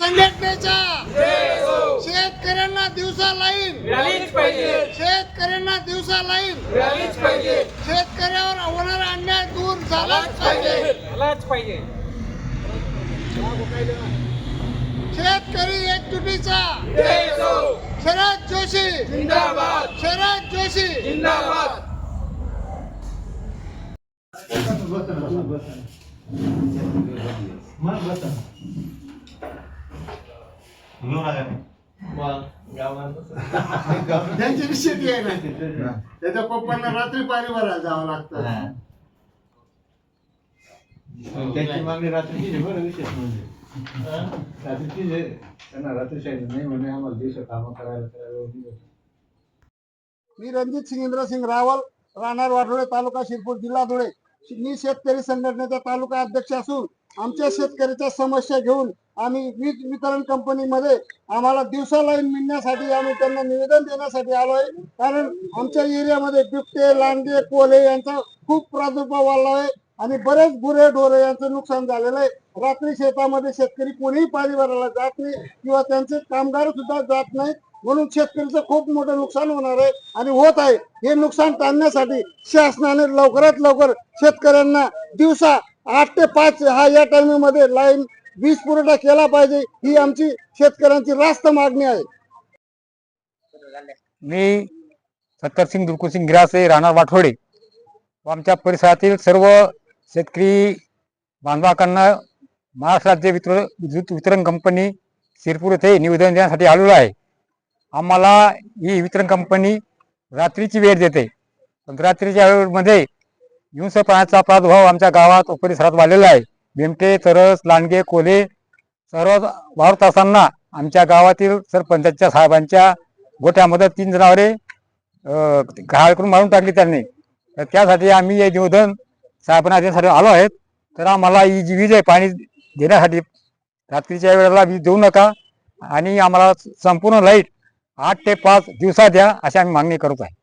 संघटनेच्या शेतकऱ्यांना दिवसा लाईन. मिळालीच पाहिजे. शेतकऱ्यांना दिवसा लाईन. पाहिजे. शेतकऱ्यावर होणारा अन्याय दूर झालाच पाहिजे. झालाच पाहिजे. शेतकरी एकजुटीचा. शरद जोशी! जिंदाबाद! शरद जोशी! जिंदाबाद! त्यांची बी शेती आहे ना. त्याच्या पप्पांना रात्री पाणी भरायला जावं लागतं. त्याची मागणी रात्रीची बरं विशेष म्हणजे. रात्रीची आहे. त्यांना रात्री नाही म्हणे आम्हाला दिवस कामं करायला करायला वेळ नाही भेटत. मी रणजित सिंग इंद्रसिंग रावल राहणार वाडोळे तालुका शिरपूर जिल्हा धुळे. मी शेतकरी संघटनेचा तालुका अध्यक्ष असून आमच्या शेतकऱ्याच्या समस्या घेऊन आम्ही वीज वितरण कंपनीमध्ये आम्हाला दिवसा लाईन मिळण्यासाठी आम्ही त्यांना निवेदन देण्यासाठी आलो आहे. कारण आमच्या एरियामध्ये बिबटे लांडगे कोल्हे यांचा खूप प्रादुर्भाव वाढला आहे. आणि बरेच गुरे ढोरे यांचं नुकसान झालेलं आहे. रात्री शेतामध्ये शेतकरी कोणीही पाणी भरायला जात नाही किंवा त्यांचे कामगार सुद्धा जात नाहीत म्हणून शेतकऱ्याचं खूप मोठं नुकसान होणार आहे आणि होत आहे. हे नुकसान टाळण्यासाठी शासनाने लवकरात लवकर शेतकऱ्यांना दिवसा आठ ते पाच हा या टायमिंगमध्ये लाईन वीज पुरवठा केला पाहिजे. ही आमची शेतकऱ्यांची रास्त मागणी आहे. मी सत्तरसिंग दुर्कुसिंग गिरासे राहणार वाठोडे आमच्या परिसरातील सर्व शेतकरी बांधवाकांना महाराष्ट्र राज्य वितरण विद्युत वितरण कंपनी शिरपूर येथे निवेदन देण्यासाठी आलेलो आहे. आम्हाला ही वितरण कंपनी रात्रीची वेळ देते. पण रात्रीच्या वेळेमध्ये हिंसक प्रादुर्भाव आमच्या गावात परिसरात वाढलेला आहे. बेमटे तरस लांडगे कोले सर्व वावरत असताना आमच्या गावातील सरपंचाच्या साहेबांच्या गोठ्यामध्ये तीन जनावरे घाळ करून मारून टाकली त्यांनी. तर त्यासाठी आम्ही हे निवेदन साहेबांना देण्यासाठी आलो आहेत. तर आम्हाला ही जी वीज आहे पाणी देण्यासाठी रात्रीच्या वेळेला वीज देऊ नका आणि आम्हाला संपूर्ण लाइट आठ ते पाच दिवसात द्या अशी आम्ही मागणी करत आहे.